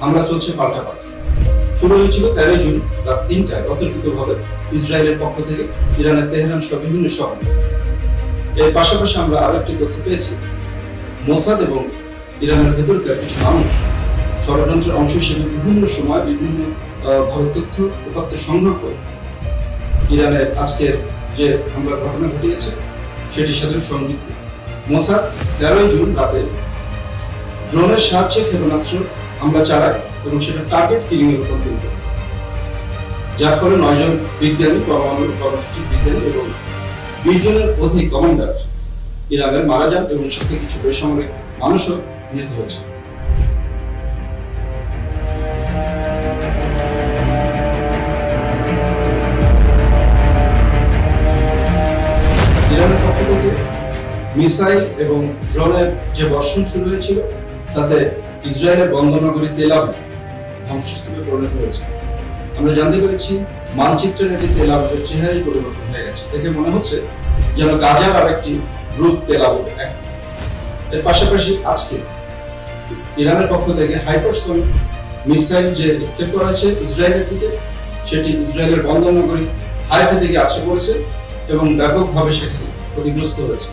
হামলা চলছে পাল্টাপাল্টি শুরু হয়েছিল তেরোই জুন রাত তিনটায় অতর্কিতভাবে ইসরায়েলের পক্ষ থেকে ইরানের তেহরান সহ বিভিন্ন শহর। এর পাশাপাশি আমরা আরও একটি তথ্য পেয়েছি। মোসাদ এবং ইরানের ভেতরকার কিছু মানুষ ষড়যন্ত্রের অংশ হিসেবে বিভিন্ন সময় বিভিন্ন তথ্য, উপাত্ত সংগ্রহ করে ইরানের আজকের যে হামলার ঘটনা ঘটিয়েছে, সেটির সাথে সংযুক্ত। মোসাদ তেরোই জুন রাতে ড্রোনের সাহায্যে ক্ষেপণাস্ত্র হামলা চালায় এবং সেটা টার্গেট কিলিং এর রূপান্তরিত করে। যার ফলে নয়জন বিজ্ঞানী, পরমাণু কর্মসূচির বিজ্ঞানী এবং বিশ জনের অধিক কমান্ডার ইরানের মারা যান এবং সাথে কিছু বেসামরিক মানুষও নিহত হয়েছে ইরানের পক্ষ থেকে মিসাইল এবং ড্রোনের যে বর্ষণ শুরু হয়েছিল তাতে ইসরায়েলের বন্দরনগরী তেল আবিব ধ্বংসস্তূপে পরিণত হয়েছে। আমরা জানতে পেরেছি মানচিত্রের একটি তেল আবিবের চেহারাই পরিবর্তন হয়ে গেছে। দেখে মনে হচ্ছে যেন গাজার আরেকটি রূপ তেল আবিব এক। এর পাশাপাশি আজকে ইরানের পক্ষ থেকে হাইপারসনিক মিসাইল যে নিক্ষেপ করা হয়েছে ইসরায়েলের দিকে, সেটি ইসরায়েলের বন্দরনগরী হাইফে থেকে আছে পড়েছে এবং ব্যাপকভাবে সেখানে ক্ষতিগ্রস্ত হয়েছে।